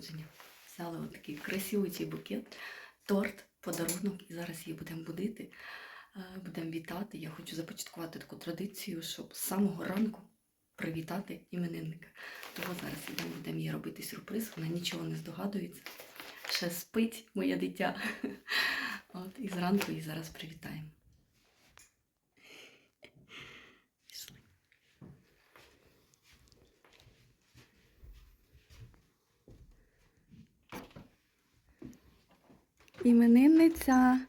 народження. Взяли отакий красивий букет, торт, подарунок, і зараз її будемо будити, е, будемо вітати. Я хочу започаткувати таку традицію, щоб з самого ранку привітати іменинника. Тому зараз ідемо, будемо їй робити сюрприз, вона нічого не здогадується. Ще спить моє дитя. От, і зранку її зараз привітаємо. Іменинниця.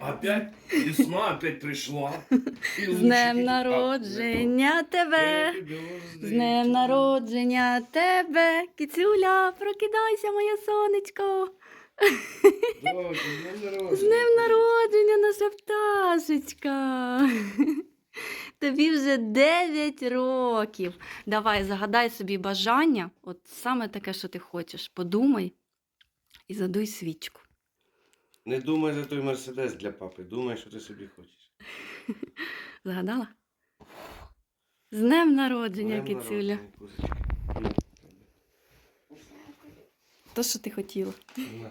Опять весна опять пришла. И З днем народження тебе! З днем народження тебе! Кіцюля, прокидайся, моє сонечко! З днем народження, наша пташечка! Тобі вже 9 років. Давай, загадай собі бажання, от саме таке, що ти хочеш. Подумай і задуй свічку. Не думай за той мерседес для папи, думай, що ти собі хочеш. Загадала? З днем народження, Днем кицюля. народження, кузочка. То, що ти хотіла. На.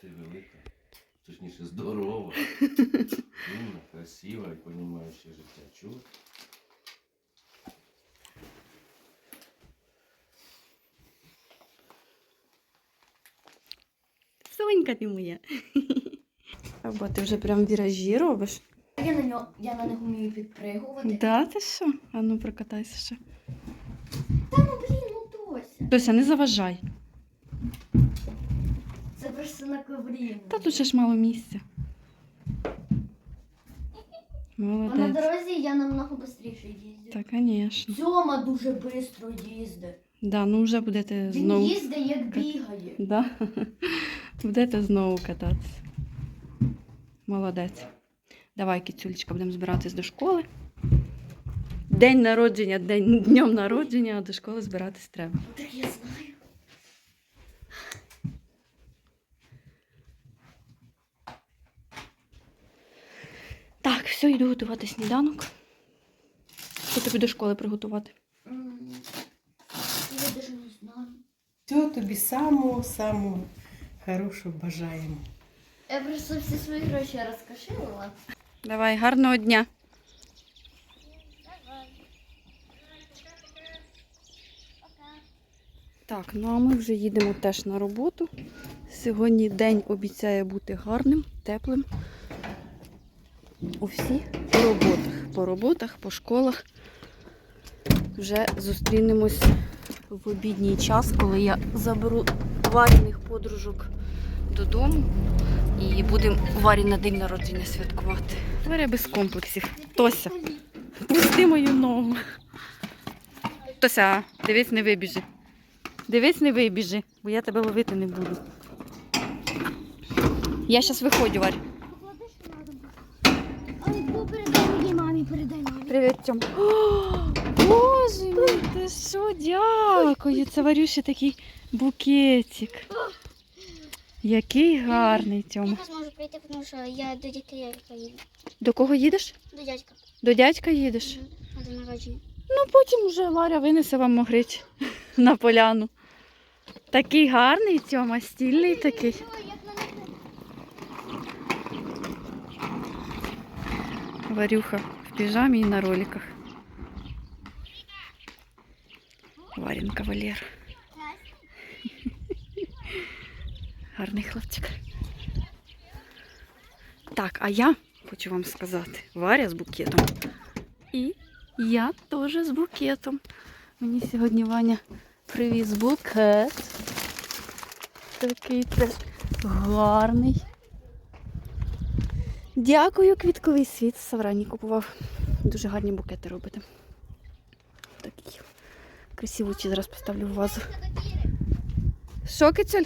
Ти велика, точніше здорова, умна, красива і понімаюча життя. Чула? Сонька ти моя. Або ти вже прям віражі робиш. Я на нього я на них вмію підпригувати. Да, ти що? А ну прокатайся ще. Та ну блін, ну Тося. Тося, не заважай. Це просто на коврі. Та тут ще ж мало місця. А на дорозі я намного швидше їздю. Та, звісно. Сьома дуже швидко їздить. Да, ну вже будете Він знову. їздить, як бігає. Да. Будете знову кататися. Молодець. Давай, кіцюлечка, будемо збиратись до школи. День народження, день днем народження, а до школи збиратись треба. Так я знаю. Так, все, йду готувати сніданок. Що тобі до школи приготувати? Я навіть не знаю. Всього тобі самого самого хорошого бажаємо. Я просто всі свої гроші розкошилила. Давай, гарного дня. Так, ну а ми вже їдемо теж на роботу. Сьогодні день обіцяє бути гарним, теплим. У всіх по роботах. По роботах, по школах. Вже зустрінемось в обідній час, коли я заберу варених подружок додому і будемо Варі на день народження святкувати. Варя без комплексів. Тося, пусти мою ногу. Тося, дивись, не вибіжи. Дивись, не вибіжи, бо я тебе ловити не буду. Я зараз виходжу, Варя. Привіт, Тьом. Боже мій, ти що, дякую. Це Варюші такий букетик. Який гарний, Тьома. Я не зможу прийти, тому що я до дядька Ярика їду. До кого їдеш? До дядька. До дядька їдеш? Мгм. На день народження. Ну, потім вже Варя винесе вам могрич на поляну. Такий гарний Тьома, стільний такий. Варюха в піжамі і на роликах. Варін кавалер. Гарний хлопчик. Так, а я хочу вам сказати, Варя з букетом. І я теж з букетом. Мені сьогодні Ваня привіз букет. Такий це гарний. Дякую, квітковий світ. Саврані купував. Дуже гарні букети робите. Такі красивучі зараз поставлю в вазу. Що, кицель?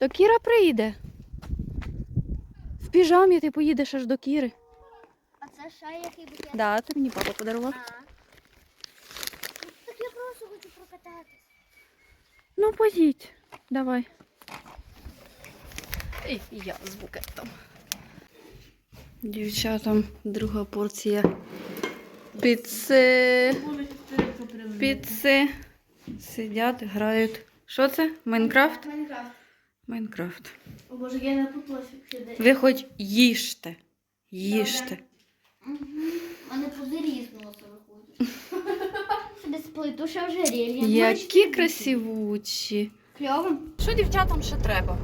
До Кіра прийде. В піжамі ти поїдеш аж до Кіри. А це ще який букет? Да, це мені папа подарував. А. Так я просто хочу прокататись. Ну, поїдь. Давай. І я з букетом. Дівчатам друга порція Піци. Піци. Сидять, грають. Що це? Майнкрафт? Майнкрафт. Майнкрафт. О боже, я напуталась вообще. Ви хоч їжте. Їжте. У мене пузирі з носа виходять. Собі сплиту, що вже рельєм. Які красивучі. Кльово. Що дівчатам ще треба?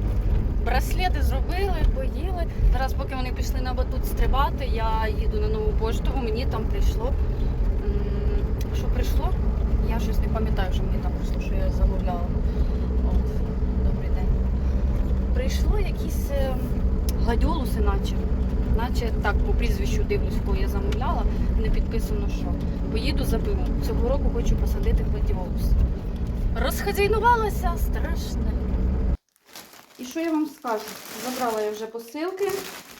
Браслети зробили, поїли. Зараз, поки вони пішли на батут стрибати, я їду на нову пошту, мені там прийшло. Що прийшло? Я щось не пам'ятаю, що мені там прийшло, що я замовляла. От. Прийшло якісь е, гладіолуси, наче. Наче так, по прізвищу дивлюсь, кого я замовляла, не підписано що. Поїду заберу. Цього року хочу посадити гладіолус. Розхазяйнувалася страшне. І що я вам скажу? Забрала я вже посилки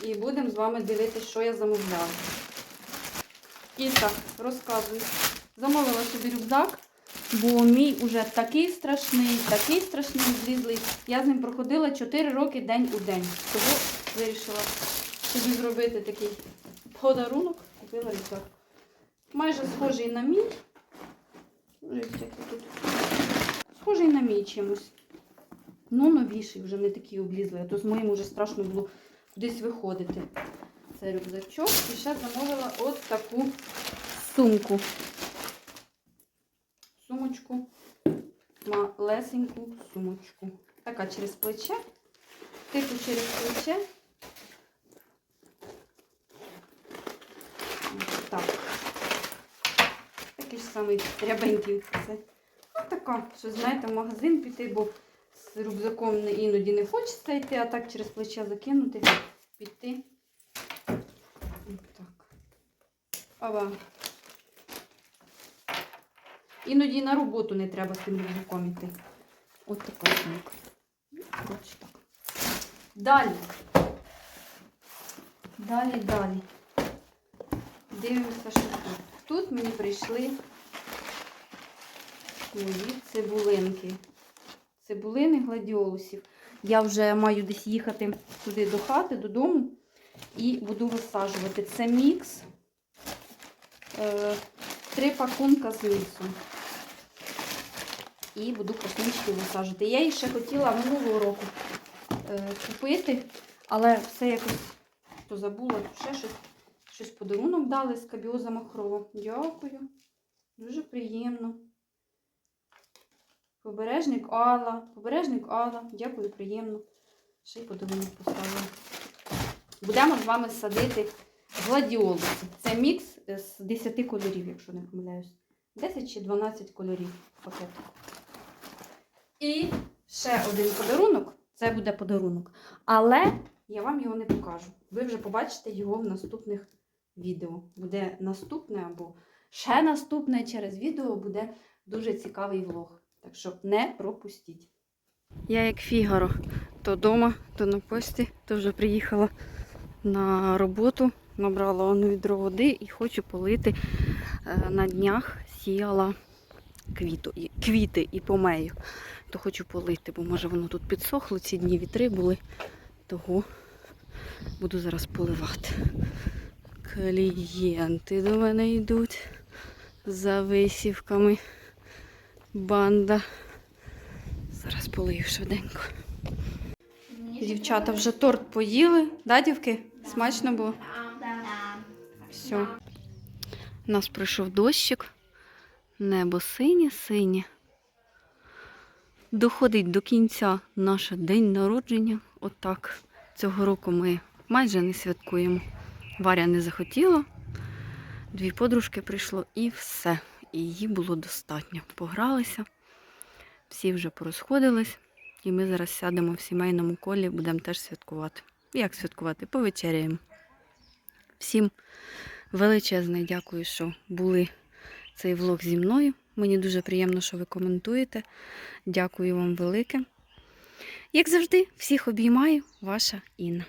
і будемо з вами дивитися, що я замовляла. І так, розказую. Замовила собі рюкзак, бо мій уже такий страшний, такий страшний злізлий. Я з ним проходила 4 роки день у день. Тому вирішила собі зробити такий подарунок. Купила рюкзак. Майже схожий на мій. Тут. Схожий на мій чимось. Ну, новіший, вже не такий облізлий, а то з моїм вже страшно було кудись виходити. Це рюкзачок. І ще замовила ось таку сумку. Сумочку. Малесеньку сумочку. Така через плече. Типу через плече. Так. Такий ж самий рябенький це. Ось така, що знаєте, в магазин піти, бо з рюкзаком іноді не хочеться йти, а так через плече закинути, піти. Ось Так. Ова. Іноді на роботу не треба з тим рюкзаком йти. Ось така сумка. Коротше так. Далі. Далі, далі. Дивимося, що тут. Тут мені прийшли мої цибулинки. Цибулини гладіолусів. Я вже маю десь їхати туди до хати, додому і буду висаджувати. Це мікс. Е, три пакунка з міксом. І буду пакунчики висаджувати. Я їх ще хотіла минулого року е, купити, але все якось то забула, то ще щось. Щось подарунок дали з кабіоза махрова. Дякую. Дуже приємно. Побережник Алла. Побережник Алла. Дякую, приємно. Ще й подарунок поставила. Будемо з вами садити гладіолуси. Це мікс з 10 кольорів, якщо не помиляюсь. 10 чи 12 кольорів в пакетику. І ще один подарунок. Це буде подарунок. Але я вам його не покажу. Ви вже побачите його в наступних відео. Буде наступне або ще наступне через відео буде дуже цікавий влог. Так що не пропустіть. Я як Фігаро, то вдома, то на пості, то вже приїхала на роботу, набрала одну відро води і хочу полити е, на днях сіяла квіту, квіти і помею. То хочу полити, бо може воно тут підсохло, ці дні вітри були. Того буду зараз поливати. Клієнти до мене йдуть за висівками. Банда. Зараз полию швиденько. Дівчата вже торт поїли. Да, дівки? Смачно було? Все. У нас прийшов дощик. Небо синє, синє. Доходить до кінця наш день народження. Отак. Цього року ми майже не святкуємо. Варя не захотіла. Дві подружки прийшло і все. І її було достатньо. Погралися, всі вже порозходились, і ми зараз сядемо в сімейному колі, будемо теж святкувати. Як святкувати? Повечеряємо. Всім величезне дякую, що були цей влог зі мною. Мені дуже приємно, що ви коментуєте. Дякую вам велике. Як завжди, всіх обіймаю, ваша Інна.